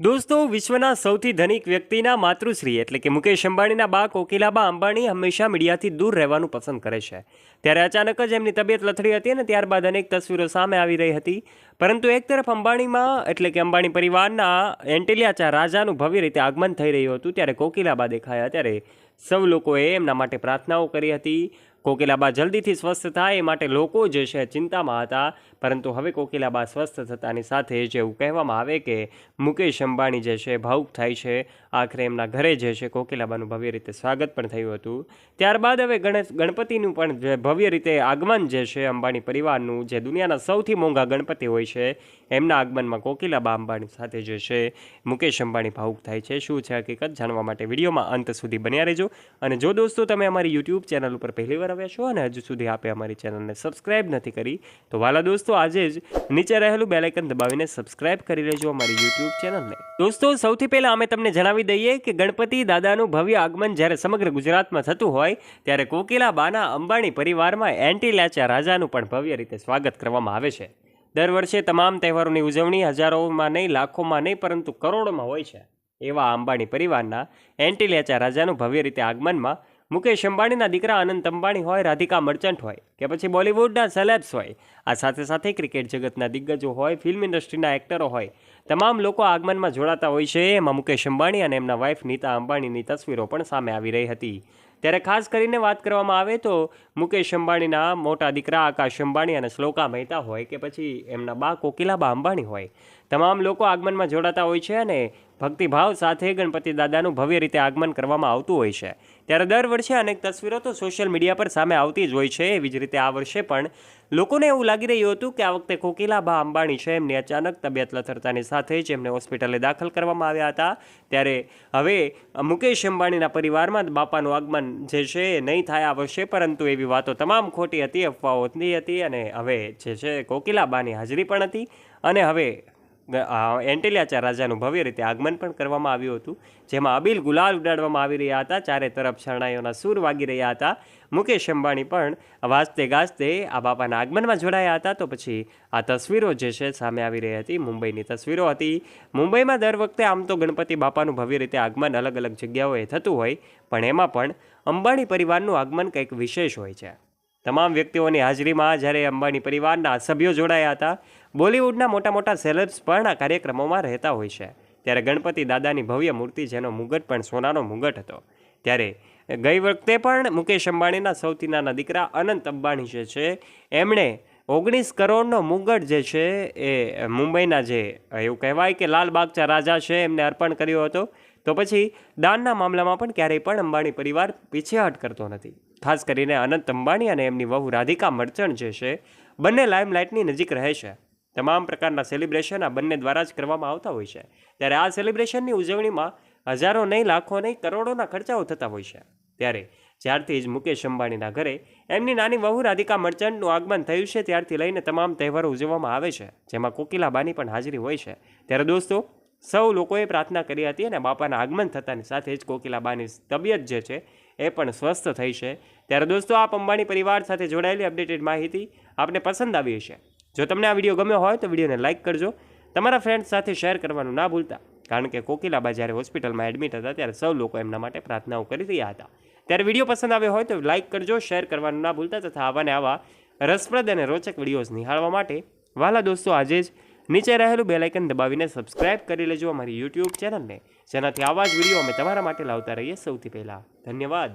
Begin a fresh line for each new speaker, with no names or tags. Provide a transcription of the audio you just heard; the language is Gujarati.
દોસ્તો, વિશ્વના સૌથી ધનિક વ્યક્તિના માતૃશ્રી એટલે કે મુકેશ અંબાણીના બા કોકિલાબા અંબાણી હંમેશા મીડિયાથી દૂર રહેવાનું પસંદ કરે છે. ત્યારે અચાનક જ એમની તબિયત લથડી હતી અને ત્યારબાદ અનેક તસવીરો સામે આવી રહી હતી. પરંતુ એક તરફ અંબાણીમાં, એટલે કે અંબાણી પરિવારના એન્ટિલિયાચા રાજાનું ભવ્ય રીતે આગમન થઈ રહ્યું હતું, ત્યારે કોકિલાબા દેખાયા. ત્યારે સૌ લોકોએ એમના માટે પ્રાર્થનાઓ કરી હતી. કોકિલાબા જલ્દીથી સ્વસ્થ થાય એ માટે લોકો જે છે ચિંતામાં હતા. પરંતુ હવે કોકિલાબા સ્વસ્થ થતાની સાથે જ એવું કહેવામાં આવે કે મુકેશ અંબાણી જે છે ભાવુક થાય છે. આખરે એમના ઘરે જે છે કોકિલાબાનું ભવ્ય રીતે સ્વાગત પણ થયું હતું. ત્યારબાદ હવે ગણેશ ગણપતિનું પણ ભવ્ય રીતે આગમન જે છે અંબાણી પરિવારનું જે દુનિયાના સૌથી મોંઘા ગણપતિ હોય છે, એમના આગમનમાં કોકિલાબા અંબાણી સાથે જે છે મુકેશ અંબાણી ભાવુક થાય છે. શું છે હકીકત? જાણવા માટે વિડીયોમાં અંત સુધી બન્યા રહેજો. અને જો દોસ્તો તમે અમારી યુટ્યુબ ચેનલ ઉપર પહેલી વાર આવ્યા છો અને હજુ સુધી આપે અમારી ચેનલને સબસ્ક્રાઇબ નથી કરી, તો વાલા દોસ્તો, આજે જ નીચે રહેલું બેલાઇકન દબાવીને સબસ્ક્રાઇબ કરી લેજો અમારી યુટ્યુબ ચેનલને. દોસ્તો, સૌથી પહેલાં અમે તમને જણાવી દઈએ કે ગણપતિ દાદાનું ભવ્ય આગમન જ્યારે સમગ્ર ગુજરાતમાં થતું હોય, ત્યારે કોકિલા બાના અંબાણી પરિવારમાં એન્ટી લાચા રાજાનું પણ ભવ્ય રીતે સ્વાગત કરવામાં આવે છે. દર વર્ષે તમામ તહેવારોની ઉજવણી હજારોમાં નહીં, લાખોમાં નહીં, પરંતુ કરોડોમાં હોય છે. એવા અંબાણી પરિવારના એન્ટિલેચા રાજાનું ભવ્ય રીતે આગમનમાં મુકેશ અંબાણીના દીકરા આનંદ અંબાણી હોય, રાધિકા મર્ચન્ટ હોય કે પછી બોલિવૂડના સેલેબ્સ હોય. આ સાથે સાથે ક્રિકેટ જગતના દિગ્ગજો હોય, ફિલ્મ ઇન્ડસ્ટ્રીના એક્ટરો હોય. તમામ લોકો આગમનમાં જોડાતા હોય છે. એમાં મુકેશ અંબાણી અને એમના વાઇફ નીતા અંબાણીની તસવીરો પણ સામે આવી રહી હતી. ત્યારે ખાસ કરીને વાત કરવામાં આવે તો મુકેશ અંબાણીના મોટા દીકરા આકાશ અંબાણી અને શ્લોકા મહેતા હોય કે પછી એમના બા કોકિલાબા અંબાણી હોય. તમામ લોકો આગમનમાં જોડાતા હોય છે અને ભક્તિભાવ સાથે ગણપતિ દાદાનું ભવ્ય રીતે આગમન કરવામાં આવતું હોય છે. ત્યારે દર વર્ષે અનેક તસવીરો તો સોશિયલ મીડિયા પર સામે આવતી જ હોય છે. એવી જ રીતે આ વર્ષે પણ લોકોને એવું લાગી રહ્યું હતું કે આ વખતે કોકિલાબા અંબાણી છે. એમની અચાનક તબિયત લથડતાની સાથે જ એમને હોસ્પિટલે દાખલ કરવામાં આવ્યા હતા. ત્યારે હવે મુકેશ અંબાણીના પરિવારમાં બાપાનું આગમન જે છે એ નહીં થાય આ વર્ષે, પરંતુ એવી વાતો તમામ ખોટી હતી, અફવાઓ હતી અને હવે જે છે કોકિલાબાની હાજરી પણ હતી. અને હવે એન્ટેલિયાચા રાજાનું ભવ્ય રીતે આગમન પણ કરવામાં આવ્યું હતું, જેમાં અબીલ ગુલાલ ઉડાડવામાં આવી રહ્યા હતા, ચારે તરફ શરણાઈઓના સૂર વાગી રહ્યા હતા. મુકેશ અંબાણી પણ વાજતે ગાજતે આ બાપાના આગમનમાં જોડાયા હતા. તો પછી આ તસવીરો જે છે, સામે આવી રહી હતી, મુંબઈની તસવીરો હતી. મુંબઈમાં દર વખતે આમ તો ગણપતિ બાપાનું ભવ્ય રીતે આગમન અલગ અલગ જગ્યાઓએ થતું હોય, પણ એમાં પણ અંબાણી પરિવારનું આગમન કંઈક વિશેષ હોય છે. તમામ વ્યક્તિઓની હાજરીમાં જ્યારે અંબાણી પરિવારના સભ્યો જોડાયા હતા, બોલિવૂડના મોટા મોટા સેલેબ્સ પણ આ કાર્યક્રમોમાં રહેતા હોય છે. ત્યારે ગણપતિ દાદાની ભવ્ય મૂર્તિ જેનો મુગટ પણ સોનાનો મુગટ હતો. ત્યારે ગઈ વખતે પણ મુકેશ અંબાણીના સૌથી નાના દીકરા અનંત અંબાણી જે છે, એમણે ઓગણીસ કરોડનો મુગટ જે છે એ મુંબઈના જે, એવું કહેવાય કે લાલબાગચા રાજા છે, એમને અર્પણ કર્યો હતો. તો પછી દાનના મામલામાં પણ ક્યારેય પણ અંબાણી પરિવાર પીછેહટ કરતો નથી. ખાસ કરીને અનંત અંબાણી અને એમની વહુ રાધિકા મર્ચન્ટ જે છે, બંને લાઇમલાઇટની નજીક રહે છે. તમામ પ્રકારના સેલિબ્રેશન આ બંને દ્વારા જ કરવામાં આવતા હોય છે. ત્યારે આ સેલિબ્રેશનની ઉજવણીમાં હજારો નહીં, લાખો નહીં, કરોડોના ખર્ચાઓ થતા હોય છે. ત્યારે જ્યારથી જ મુકેશ અંબાણીના ઘરે એમની નાની વહુ રાધિકા મર્ચન્ટનું આગમન થયું છે, ત્યારથી લઈને તમામ તહેવારો ઉજવવામાં આવે છે. જેમાં કોકિલાબાની પણ હાજરી હોય છે. ત્યારે દોસ્તો સૌ લોકોએ પ્રાર્થના કરી હતી અને બાપાના આગમન થતાની સાથે જ કોકિલાબાની તબિયત જે છે એ પણ સ્વસ્થ થઈ છે. ત્યારે દોસ્તો, આપ અંબાણી પરિવાર સાથે જોડાયેલી અપડેટેડ માહિતી આપને પસંદ આવી હશે. જો તમને આ વીડિયો ગમ્યો હોય તો વિડીયોને લાઇક કરજો. તમારા ફ્રેન્ડ્સ સાથે શેર કરવાનું ના ભૂલતા, કારણ કે કોકિલાબા જ્યારે હોસ્પિટલમાં એડમિટ હતા ત્યારે સૌ લોકો એમના માટે પ્રાર્થનાઓ કરી રહ્યા હતા. ત્યારે વીડિયો પસંદ આવ્યો હોય તો લાઇક કરજો, શેર કરવાનું ના ભૂલતા તથા આવાને આવા રસપ્રદ અને રોચક વિડીયોઝ નિહાળવા માટે. વાલા દોસ્તો, આજે જ નીચે રહેલું બેલાઇકન દબાવીને સબસ્ક્રાઇબ કરી લેજો અમારી યુટ્યુબ ચેનલને જેનાથી આવા જ વીડિયો અમે તમારા માટે લાવતા રહીએ સૌથી પહેલાં. ધન્યવાદ.